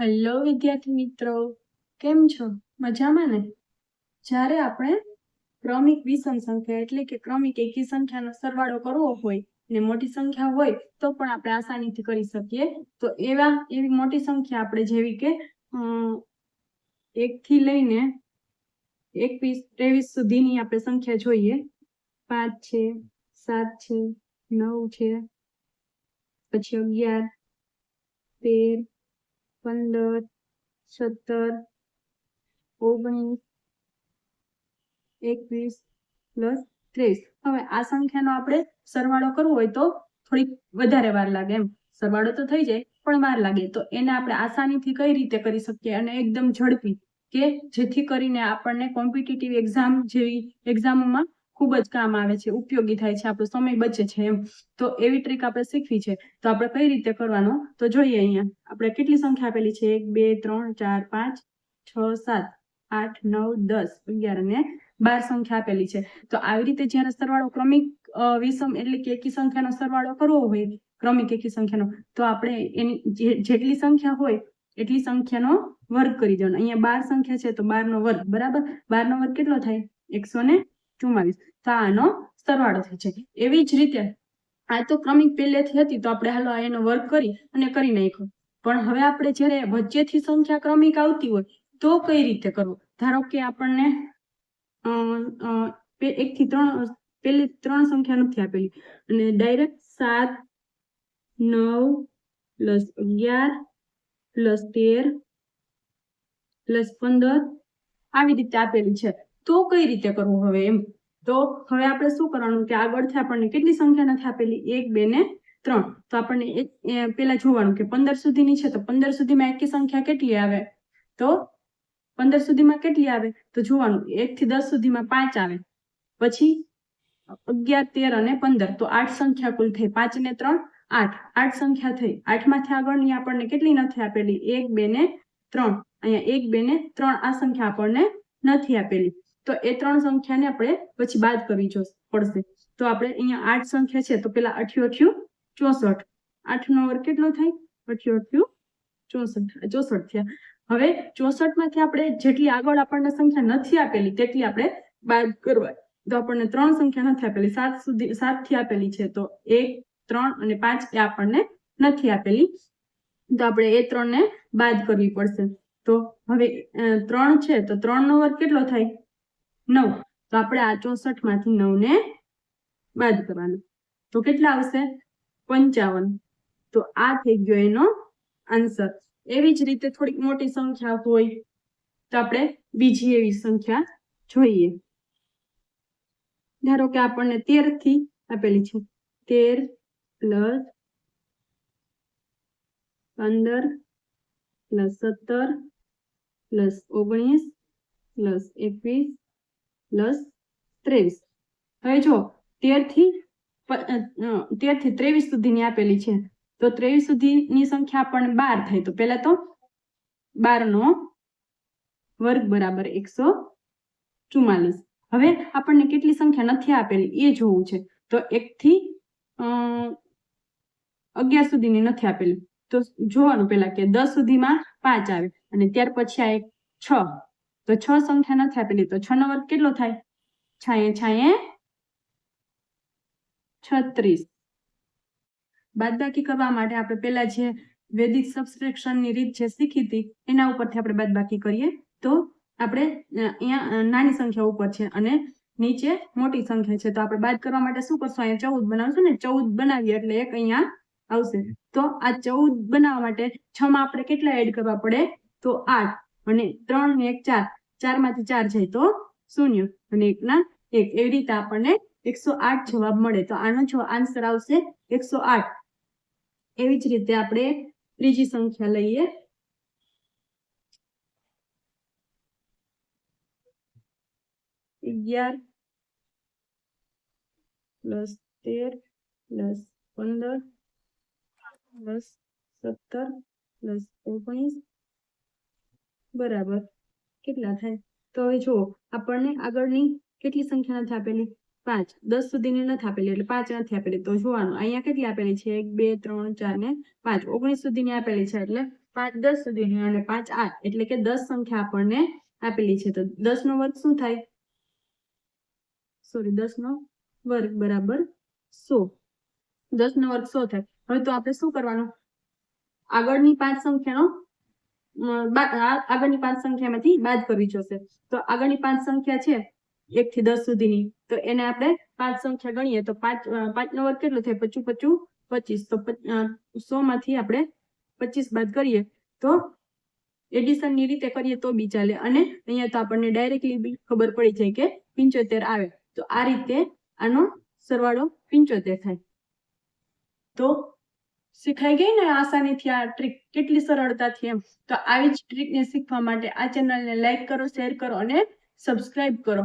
Hello વિદ્યાર્થી મિત્રો. કેમ છો? મજામાં ને? જ્યારે આપણે ક્રમિક વિષમ સંખ્યા એટલે કે ક્રમિક એકી સંખ્યાનો સરવાળો કરવો હોય ને મોટી સંખ્યા હોય તો પણ આપણે આસાનીથી કરી શકીએ. તો એવા એવી મોટી સંખ્યા આપણે જેવી કે એકથી લઈને એકવીસ, ત્રેવીસ સુધીની આપણે સંખ્યા જોઈએ. પાંચ છે, સાત છે, નવ છે, પછી અગિયાર, તેર પંદર, સત્તર, ઓગણીસ, એકવીસ પ્લસ ત્રીસ. હવે આ સંખ્યાનો આપણે સરવાળો કરવો હોય તો થોડીક વધારે વાર લાગે એમ. સરવાળો તો થઈ જાય, પણ વાર લાગે. તો એને આપણે આસાનીથી કઈ રીતે કરી શકીએ અને એકદમ ઝડપી કે જેથી કરીને આપણને કોમ્પિટિટિવ એક્ઝામ જેવી એક્ઝામોમાં ખૂબ જ કામ આવે છે, ઉપયોગી થાય છે, આપણો સમય બચે છે એમ. તો એવી ટ્રીક આપણે શીખવી છે. તો આપણે કઈ રીતે કરવાનો? તો જોઈએ અહીંયા. આપણે કેટલી સંખ્યા આપેલી છે? એક, બે, ત્રણ, ચાર, પાંચ, છ, સાત, આઠ, નવ, દસ, અગિયાર અને બાર સંખ્યા આપેલી છે. તો આવી રીતે જ્યારે સરવાળો ક્રમિક વિષમ એટલે કે એકી સંખ્યાનો સરવાળો કરવો હોય, ક્રમિક એકી સંખ્યાનો, તો આપણે એની જેટલી સંખ્યા હોય, એટલી સંખ્યાનો વર્ગ કરી દેવાનો. અહીંયા બાર સંખ્યા છે તો બાર નો વર્ગ, બરાબર? બાર નો વર્ગ કેટલો થાય? એકસો ને ચુમ્માલીસ તો આનો સરવાળો થાય છે. એવી જ રીતે આ તો ક્રમિક પહેલેથી હતી તો આપણે હાલો એનો વર્ગ કરી અને કરી નાખ્યો. પણ હવે આપણે જ્યારે વચ્ચેથી સંખ્યા ક્રમિક આવતી હોય તો કઈ રીતે કરવું? ધારો કે આપણને એક થી ત્રણ, પેલી ત્રણ સંખ્યા નથી આપેલી. અને ડાયરેક્ટ સાત, નવ, પ્લસ અગિયાર, પ્લસ તેર, પ્લસ પંદર આવી રીતે આપેલી છે. તો કઈ રીતે કરવું હવે એમ? તો હવે આપણે શું કરવાનું કે આગળથી આપણને કેટલી સંખ્યા નથી આપેલી એક, બે ને ત્રણ. તો આપણને પેલા જોવાનું કે પંદર સુધીની છે તો પંદર સુધીમાં એકી સંખ્યા કેટલી આવે? તો પંદર સુધીમાં કેટલી આવે? તો જોવાનું એક થી દસ સુધીમાં પાંચ આવે. પછી અગિયાર, તેર અને પંદર. તો આઠ સંખ્યા કુલ થઈ પાંચ ને ત્રણ, આઠ. આઠ સંખ્યા થઈ. આઠમાંથી આગળની આપણને કેટલી નથી આપેલી? એક, બે ને ત્રણ. અહીંયા એક, બે ને ત્રણ આ સંખ્યા આપણને નથી આપેલી. તો એ ત્રણ સંખ્યાને આપણે પછી બાદ કરવી જો પડશે. તો આપણે અહીંયા આઠ સંખ્યા છે, તો પેલા અઠ્યું અઠ્યું ચોસઠ. આઠ નો વર્ગ કેટલો થાય? અઠ્યું અઠ્યું ચોસઠ ચોસઠ થયા. હવે ચોસઠમાંથી આપણે જેટલી આગળ આપણને સંખ્યા નથી આપેલી, તેટલી આપણે બાદ કરવા તો આપણને ત્રણ સંખ્યા નથી આપેલી. સાત સુધી સાતથી આપેલી છે, તો એક, ત્રણ અને પાંચ એ આપણને નથી આપેલી. તો આપણે એ ત્રણ ને બાદ કરવી પડશે. તો હવે ત્રણ છે, તો ત્રણ નો વર્ગ કેટલો થાય? નવ. તો આપણે આ ચોસઠમાંથી નવ ને બાદ કરવાનું. તો કેટલા આવશે? પંચાવન. તો આ થઈ ગયો એનો આન્સર. એવી જ રીતે થોડીક મોટી સંખ્યા હોય તો આપણે બીજી એવી સંખ્યા જોઈએ. ધારો કે આપણને તેરથી આપેલી છે. તેર પ્લસ પંદર પ્લસ સત્તર પ્લસ ઓગણીસ પ્લસ એકવીસ પ્લસ ત્રેવીસ. હવે જો તેરથી પ- અ, અ, તેરથી ત્રેવીસ સુધીની આપેલી છે તો ત્રેવીસ સુધીની સંખ્યા આપણને બાર થાય. તો પહેલા તો બાર નો વર્ગ બરાબર એકસો ચુમ્માલીસ હવે આપણને કેટલી સંખ્યા નથી આપેલી એ જોવું છે. તો એક થી અમ, અગિયાર સુધીની નથી આપેલી. તો જોવાનું પેલા કે દસ સુધીમાં પાંચ આવે. અને ત્યાર પછી આ એક છ. તો છ સંખ્યા નથી આપેલી તો છ નો વર્ગ કેટલો થાય? છાયે છાયે, છત્રીસ. બાદબાકી કરવા માટે આપણે પેલા જે વૈદિક સબસ્ટ્રેક્શનની રીત છે શીખી હતી, એના ઉપરથી આપણે બાદબાકી કરીએ. તો આપણે અહીંયા નાની સંખ્યા ઉપર છે અને નીચે મોટી સંખ્યા છે. તો આપણે બાદ કરવા માટે શું કરશું? અહીંયા ચૌદ બનાવશું ને? ચૌદ બનાવીએ એટલે એક અહીંયા આવશે. તો આ ચૌદ બનાવવા માટે છ માં આપણે કેટલા એડ કરવા પડે? તો આઠ અને ત્રણ ને એક ચાર. ચારમાંથી ચાર જાય તો શૂન્ય. અને એક ના એક. એવી રીતે આપણને એકસો આઠ જવાબ મળે. તો આનો જો આન્સર આવશે એકસો આઠ. એવી જ રીતે આપણે ત્રીજી સંખ્યા લઈએ. અગિયાર પ્લસ તેર પ્લસ પંદર પ્લસ સત્તર પ્લસ ઓગણીસ. બરાબર. કેટલા થાય? તો હવે જુઓ, આપણને આગળની કેટલી સંખ્યા નથી આપેલી? પાંચ. દસ સુધીની નથી આપેલી, એટલે પાંચ નથી આપેલી. તો જોવાનું, અહીંયા કેટલી આપેલી છે? એક, બે, ત્રણ, ચાર ને પાંચ. ઓગણીસ સુધીની આપેલી છે, એટલે પાંચ, દસ સુધીની અને પાંચ, આઠ. એટલે કે દસ સંખ્યા આપણને આપેલી છે. તો દસ નો વર્ગ શું થાય? સોરી, દસ નો વર્ગ બરાબર સો. દસ નો વર્ગ સો થાય. હવે તો આપણે શું કરવાનું? આગળની પાંચ સંખ્યાનો આગળની પાંચ સંખ્યામાંથી બાદ કરવી જોશે. તો આગળની પાંચ સંખ્યા છે એક થી દસ સુધીની. તો એને આપણે પાંચ સંખ્યા ગણીએ તો પાંચ પાંચ નો વર્ગ કેટલો થાય? પચું પચું, પચીસ. તો સો માંથી આપણે પચીસ બાદ કરીએ તો એડિશનની રીતે કરીએ તો બી ચાલે. અને અહીંયા તો આપણને ડાયરેક્ટલી બી ખબર પડી જાય કે પિંચોતેર આવે. તો આ રીતે આનો સરવાળો પિંચોતેર થાય. તો શીખાઈ ગઈ ને આસાનીથી આ ટ્રીક કેટલી સરળતાથી એમ? તો આવી જ ટ્રીકને શીખવા માટે આ ચેનલને લાઈક કરો શેર કરો અને સબસ્ક્રાઇબ કરો.